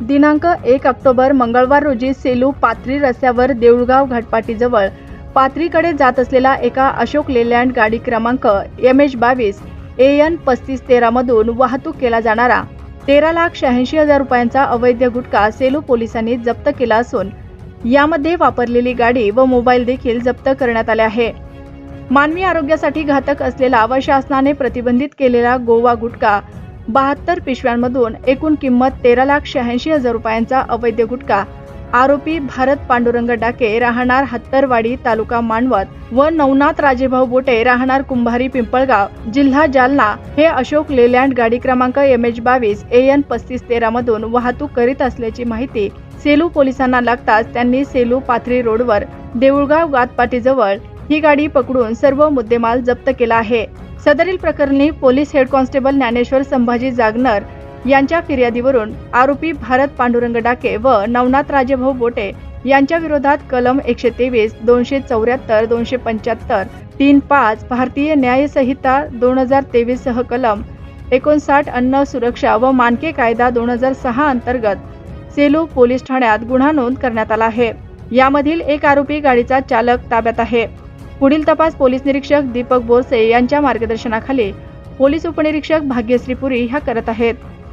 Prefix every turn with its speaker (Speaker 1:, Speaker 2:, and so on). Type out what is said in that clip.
Speaker 1: दिनांक एक ऑक्टोबर मंगळवार रोजी सेलू पाथरी रस्त्यावर देऊळगाव घाटपाटीजवळ पाथरीकडे जात असलेला एका अशोक लेलँड गाडी क्रमांक एम एच बावीस ए एन पस्तीस तेरामधून वाहतूक केला जाणारा तेरा लाख शहाऐंशी हजार रुपयांचा अवैध गुटखा सेलू पोलिसांनी जप्त केला असून यामध्ये वापरलेली गाडी व मोबाईल देखील जप्त करण्यात आले आहे. मानवी आरोग्यासाठी घातक असलेला व शासनाने प्रतिबंधित केलेला गोवा गुटखा बहात्तर पिशव्यांमधून एकूण किंमत तेरा लाख शहाऐंशी हजार रुपयांचा अवैध गुटखा. आरोपी भारत पांडुरंग डाके राहणार हत्तरवाडी तालुका मानवत व नवनाथ राजेभाऊ बोटे राहणार कुंभारी पिंपळगाव जिल्हा जालना हे अशोक लेलँड गाडी क्रमांक एम एच बावीस ए एन पस्तीस तेरा मधून वाहतूक करीत असल्याची माहिती सेलू पोलिसांना लागताच त्यांनी सेलू पाथरी रोडवर देऊळगाव गातपाटीजवळ ही गाडी पकडून सर्व मुद्देमाल जप्त केला आहे. सदरील प्रकरणी police head constable Dnyaneshwar Sambhaji Jagnar यांच्या फिर्यादीवरून आरोपी भारत पांडुरंग डाके व नवनाथ राजेभाऊ बोटे यांच्या विरोधात कलम एकशे तेवीस दोनशे चौऱ्याहत्तर दोनशे पंच्याहत्तर तीन पाच भारतीय न्यायसंहिता दोन हजार तेवीस सह कलम एकोणसाठ अन्न सुरक्षा व मानके कायदा दोन हजार सहा अंतर्गत सेलू पोलीस ठाण्यात गुन्हा नोंद करण्यात आला आहे. यामधील एक आरोपी गाडीचा चालक ताब्यात आहे. पुढील तपास पोलीस निरीक्षक दीपक बोरसे यांच्या मार्गदर्शनाखाली. पोलीस उपनिरीक्षक भाग्यश्री पुरी ह्या करत आहेत.